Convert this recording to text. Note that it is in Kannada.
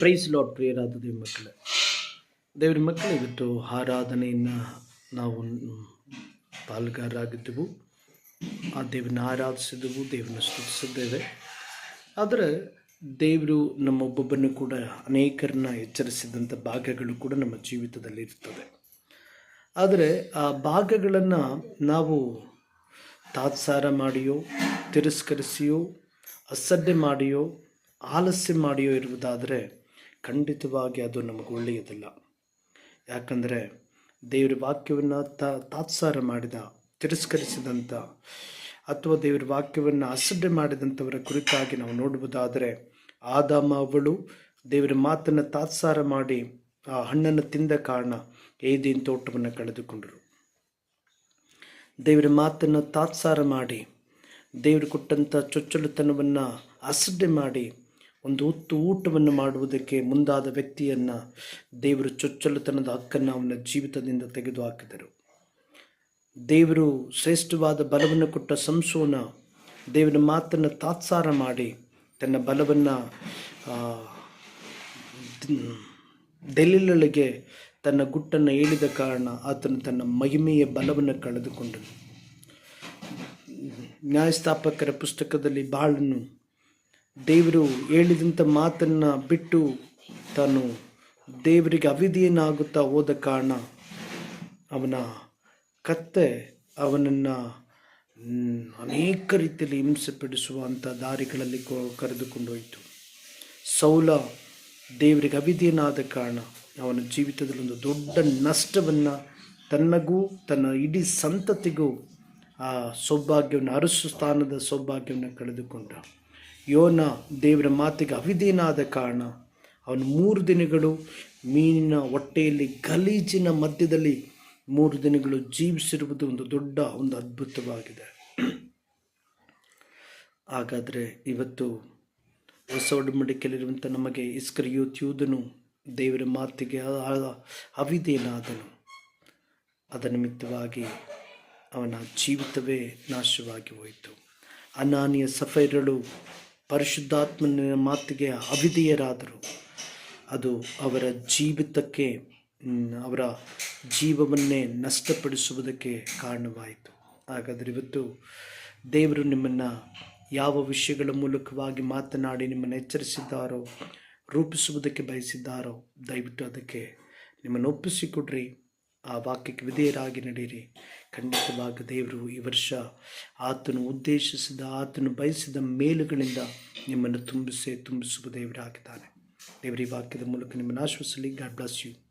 ಪ್ರೈಸ್ ಲಾಟ್ ಪ್ರಿಯರಾದ ದೇವ್ರ ಮಕ್ಕಳೇ. ದೇವ್ರ ಮಕ್ಕಳು, ಇವತ್ತು ಆರಾಧನೆಯನ್ನು ನಾವು ಪಾಲ್ಗಾರಾಗಿದ್ದೆವು ಆ ದೇವರನ್ನ ಆರಾಧಿಸಿದೆವು, ದೇವರನ್ನ ಸ್ತುತಿಸಿದ್ದೇವೆ. ಆದರೆ ದೇವರು ನಮ್ಮೊಬ್ಬೊಬ್ಬನ್ನು ಕೂಡ ಅನೇಕರನ್ನ ಎಚ್ಚರಿಸಿದಂಥ ಭಾಗಗಳು ಕೂಡ ನಮ್ಮ ಜೀವಿತದಲ್ಲಿ ಇರ್ತದೆ. ಆದರೆ ಆ ಭಾಗಗಳನ್ನು ನಾವು ತಾತ್ಸಾರ ಮಾಡಿಯೋ, ತಿರಸ್ಕರಿಸಿಯೋ, ಅಸಡ್ಡೆ ಮಾಡಿಯೋ, ಆಲಸ್ಯ ಮಾಡಿಯೋ ಇರುವುದಾದರೆ ಖಂಡಿತವಾಗಿ ಅದು ನಮಗೆ ಒಳ್ಳೆಯದಿಲ್ಲ. ಯಾಕಂದರೆ ದೇವರ ವಾಕ್ಯವನ್ನು ತಾತ್ಸಾರ ಮಾಡಿದ ತಿರಸ್ಕರಿಸಿದಂಥ ಅಥವಾ ದೇವರ ವಾಕ್ಯವನ್ನು ಅಸಡ್ಡೆ ಮಾಡಿದಂಥವರ ಕುರಿತಾಗಿ ನಾವು ನೋಡುವುದಾದರೆ ಆದಾಮ ಅವಳು ದೇವರ ಮಾತನ್ನು ತಾತ್ಸಾರ ಮಾಡಿ ಆ ಹಣ್ಣನ್ನು ತಿಂದ ಕಾರಣ ಏದಿನ ತೋಟವನ್ನು ಕಳೆದುಕೊಂಡರು. ದೇವರ ಮಾತನ್ನು ತಾತ್ಸಾರ ಮಾಡಿ ದೇವರು ಕೊಟ್ಟಂಥ ಚೊಚ್ಚಲುತನವನ್ನು ಅಸಡ್ಡೆ ಮಾಡಿ ಒಂದು ಹೊತ್ತು ಊಟವನ್ನು ಮಾಡುವುದಕ್ಕೆ ಮುಂದಾದ ವ್ಯಕ್ತಿಯನ್ನು ದೇವರು ಚೊಚ್ಚಲುತನದ ಹಕ್ಕನ್ನು ಅವನ ಜೀವಿತದಿಂದ ತೆಗೆದು ಹಾಕಿದರು. ದೇವರು ಶ್ರೇಷ್ಠವಾದ ಬಲವನ್ನು ಕೊಟ್ಟ ಸಂಸೋನ ದೇವರ ಮಾತನ್ನು ತಾತ್ಸಾರ ಮಾಡಿ ತನ್ನ ಬಲವನ್ನು ಡೆಲ್ಲಿಲೊಳಗೆ ತನ್ನ ಗುಟ್ಟನ್ನು ಹೇಳಿದ ಕಾರಣ ಆತನು ತನ್ನ ಮಹಿಮೆಯ ಬಲವನ್ನು ಕಳೆದುಕೊಂಡನು. ನ್ಯಾಯಸ್ಥಾಪಕರ ಪುಸ್ತಕದಲ್ಲಿ ಬಾಳನ್ನು ದೇವರು ಹೇಳಿದಂಥ ಮಾತನ್ನು ಬಿಟ್ಟು ತಾನು ದೇವರಿಗೆ ಅವಿಧಿಯನ್ನಾಗುತ್ತಾ ಹೋದ ಕಾರಣ ಅವನ ಕತ್ತೆ ಅವನನ್ನು ಅನೇಕ ರೀತಿಯಲ್ಲಿ ಹಿಂಸೆ ಪಡಿಸುವಂಥ ದಾರಿಗಳಲ್ಲಿ ಕರೆದುಕೊಂಡು ಹೋಯಿತು ಸೌಲ ದೇವರಿಗೆ ಅವಿಧಿಯನಾದ ಕಾರಣ ಅವನ ಜೀವಿತದಲ್ಲಿ ಒಂದು ದೊಡ್ಡ ನಷ್ಟವನ್ನು ತನ್ನಗೂ ತನ್ನ ಇಡೀ ಸಂತತಿಗೂ ಆ ಸೌಭಾಗ್ಯವನ್ನು, ಅರಸು ಸ್ಥಾನದ ಸೌಭಾಗ್ಯವನ್ನು ಕಳೆದುಕೊಂಡ. ಯೋನ ದೇವರ ಮಾತಿಗೆ ಅವಿದೇನಾದ ಕಾರಣ ಅವನು ಮೂರು ದಿನಗಳು ಮೀನಿನ ಹೊಟ್ಟೆಯಲ್ಲಿ ಗಲೀಜಿನ ಮಧ್ಯದಲ್ಲಿ ಮೂರು ದಿನಗಳು ಜೀವಿಸಿರುವುದು ಒಂದು ದೊಡ್ಡ ಒಂದು ಅದ್ಭುತವಾಗಿದೆ. ಹಾಗಾದರೆ ಇವತ್ತು ಹೊಸ ಒಡಂಬಡಿಕೆಯಲ್ಲಿರುವಂಥ ನಮಗೆ ಇಸ್ಕರಿಯೂತ್ ಯೂದನು ದೇವರ ಮಾತಿಗೆ ಅವಿದೇನಾದನು ಅದ ನಿಮಿತ್ತವಾಗಿ ಅವನ ಜೀವಿತವೇ ನಾಶವಾಗಿ ಹೋಯಿತು. ಅನಾನಿಯ ಸಫೈರಳು ಪರಿಶುದ್ಧಾತ್ಮನ ಮಾತಿಗೆ ಅವಿಧೇಯರಾದರು. ಅದು ಅವರ ಜೀವಿತಕ್ಕೆ ಅವರ ಜೀವವನ್ನೇ ನಷ್ಟಪಡಿಸುವುದಕ್ಕೆ ಕಾರಣವಾಯಿತು. ಹಾಗಾದರೆ ಇವತ್ತು ದೇವರು ನಿಮ್ಮನ್ನು ಯಾವ ವಿಷಯಗಳ ಮೂಲಕವಾಗಿ ಮಾತನಾಡಿ ನಿಮ್ಮನ್ನು ಎಚ್ಚರಿಸಿದ್ದಾರೋ, ರೂಪಿಸುವುದಕ್ಕೆ ಬಯಸಿದ್ದಾರೋ, ದಯವಿಟ್ಟು ಅದಕ್ಕೆ ನಿಮ್ಮನ್ನು ಒಪ್ಪಿಸಿಕೊಡ್ರಿ. ಆ ವಾಕ್ಯಕ್ಕೆ ವಿಧೇಯರಾಗಿ ನಡೆಯಿರಿ. ಖಂಡಿತವಾಗ ದೇವರು ಈ ವರ್ಷ ಆತನು ಉದ್ದೇಶಿಸಿದ, ಆತನು ಬಯಸಿದ ಮೇಲುಗಳಿಂದ ನಿಮ್ಮನ್ನು ತುಂಬಿಸೇ, ತುಂಬಿಸುವ ದೇವರಾಗಿದ್ದಾನೆ. ದೇವರ ಈ ವಾಕ್ಯದ ಮೂಲಕ ನಿಮ್ಮನ್ನು ಆಶ್ವಸಲಿ ಗಾಡ್ ಬ್ಲಸ್ ಯು